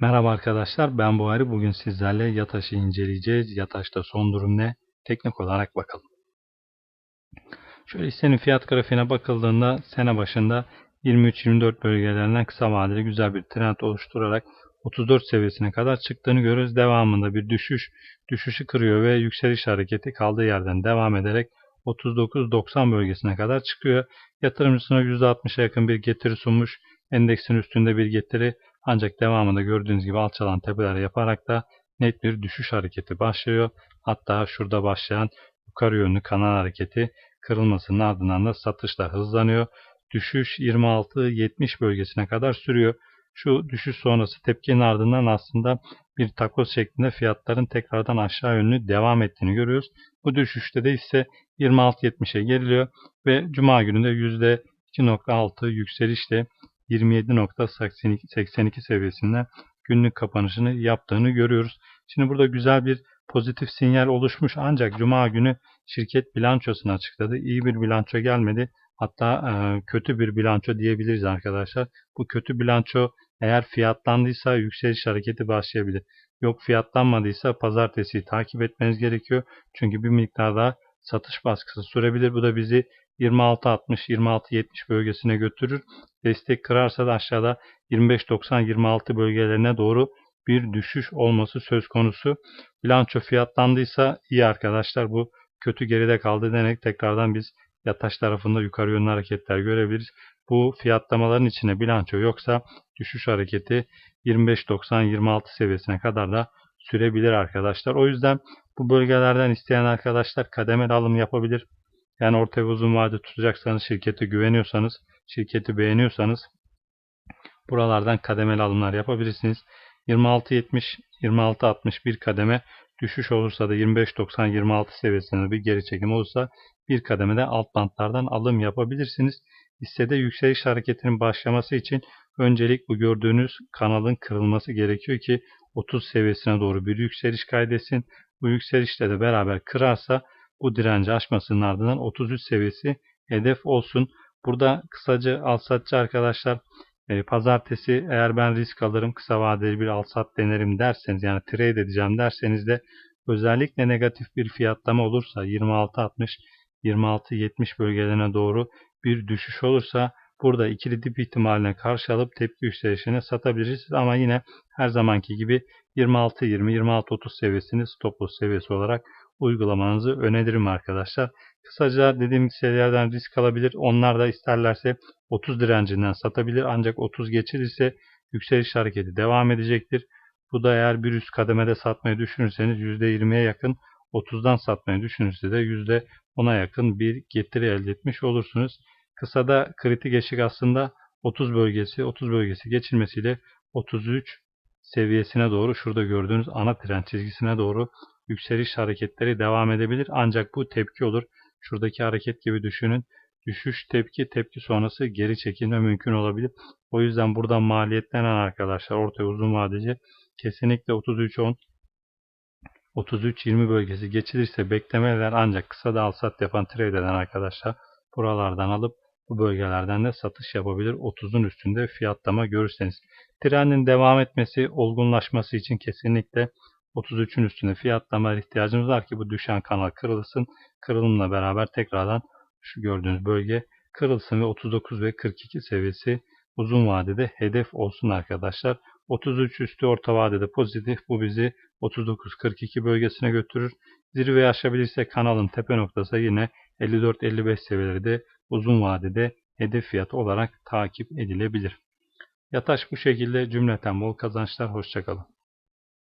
Merhaba arkadaşlar ben Buhari. Bugün sizlerle Yataş'ı inceleyeceğiz. Yataş'ta son durum ne? Teknik olarak bakalım. Şöyle hissenin fiyat grafiğine bakıldığında sene başında 23-24 bölgelerinden kısa vadeli güzel bir trend oluşturarak 34 seviyesine kadar çıktığını görüyoruz. Devamında bir düşüş, düşüşü kırıyor ve yükseliş hareketi kaldığı yerden devam ederek 39-90 bölgesine kadar çıkıyor. Yatırımcısına %60'a yakın bir getiri sunmuş. Endeksin üstünde bir getiri ancak devamında gördüğünüz gibi alçalan tepeler yaparak da net bir düşüş hareketi başlıyor. Hatta şurada başlayan yukarı yönlü kanal hareketi kırılmasının ardından da satışla hızlanıyor. Düşüş 26-70 bölgesine kadar sürüyor. Şu düşüş sonrası tepkinin ardından aslında bir takoz şeklinde fiyatların tekrardan aşağı yönlü devam ettiğini görüyoruz. Bu düşüşte de ise 26.70'e geriliyor ve Cuma gününde %2.6 yükselişle 27.82 seviyesinde günlük kapanışını yaptığını görüyoruz. Şimdi burada güzel bir pozitif sinyal oluşmuş ancak Cuma günü şirket bilançosunu açıkladı. İyi bir bilanço gelmedi. Hatta e, kötü bir bilanço diyebiliriz arkadaşlar. Bu kötü bilanço eğer fiyatlandıysa yükseliş hareketi başlayabilir. Yok fiyatlanmadıysa pazartesiyi takip etmeniz gerekiyor. Çünkü bir miktar daha satış baskısı sürebilir. Bu da bizi 26.60-26.70 bölgesine götürür. Destek kırarsa da aşağıda 25.90-26 bölgelerine doğru bir düşüş olması söz konusu. Bilanço fiyatlandıysa iyi arkadaşlar bu kötü geride kaldı denek tekrardan biz yataş tarafında yukarı yönlü hareketler görebiliriz. Bu fiyatlamaların içine bilanço yoksa düşüş hareketi 25.90-26 seviyesine kadar da sürebilir arkadaşlar. O yüzden bu bölgelerden isteyen arkadaşlar kademeli alım yapabilir. Yani orta ve uzun vade tutacaksanız, şirkete güveniyorsanız, şirketi beğeniyorsanız buralardan kademeli alımlar yapabilirsiniz. 26.70, 26.60 bir kademe düşüş olursa da 25.90-26 seviyesinde bir geri çekim olursa bir kademede alt bantlardan alım yapabilirsiniz. Hissede yükseliş hareketinin başlaması için öncelik bu gördüğünüz kanalın kırılması gerekiyor ki 30 seviyesine doğru bir yükseliş kaydetsin. Bu yükselişle de beraber kırarsa bu direnci aşmasının ardından 33 seviyesi hedef olsun. Burada kısaca alsatçı arkadaşlar e, pazartesi eğer ben risk alırım kısa vadeli bir alsat denerim derseniz yani trade edeceğim derseniz de özellikle negatif bir fiyatlama olursa 26.60 26.70 bölgelerine doğru bir düşüş olursa burada ikili dip ihtimaline karşı alıp tepki yükselişine satabiliriz. Ama yine her zamanki gibi 26-20-26-30 seviyesini stop loss seviyesi olarak uygulamanızı öneririm arkadaşlar. Kısaca dediğim şeylerden risk alabilir. Onlar da isterlerse 30 direncinden satabilir. Ancak 30 geçilirse yükseliş hareketi devam edecektir. Bu da eğer bir üst kademede satmayı düşünürseniz %20'ye yakın 30'dan satmayı düşünürse de %10'a yakın bir getiri elde etmiş olursunuz. Kısada kritik eşik aslında 30 bölgesi, 30 bölgesi geçilmesiyle 33 seviyesine doğru şurada gördüğünüz ana trend çizgisine doğru yükseliş hareketleri devam edebilir. Ancak bu tepki olur. Şuradaki hareket gibi düşünün. Düşüş tepki, tepki sonrası geri çekilme mümkün olabilir. O yüzden buradan maliyetlenen arkadaşlar ortaya uzun vadeci kesinlikle 33-10 33-20 bölgesi geçilirse beklemeler ancak kısa da alsat yapan trade eden arkadaşlar buralardan alıp bu bölgelerden de satış yapabilir. 30'un üstünde fiyatlama görürseniz. Trendin devam etmesi, olgunlaşması için kesinlikle 33'ün üstünde fiyatlama ihtiyacımız var ki bu düşen kanal kırılsın. Kırılımla beraber tekrardan şu gördüğünüz bölge kırılsın ve 39 ve 42 seviyesi uzun vadede hedef olsun arkadaşlar. 33 üstü orta vadede pozitif. Bu bizi 39-42 bölgesine götürür. Zirveyi aşabilirse kanalın tepe noktası yine 54-55 seviyeleri de uzun vadede hedef fiyatı olarak takip edilebilir. Yataş bu şekilde cümleten bol kazançlar. Hoşçakalın.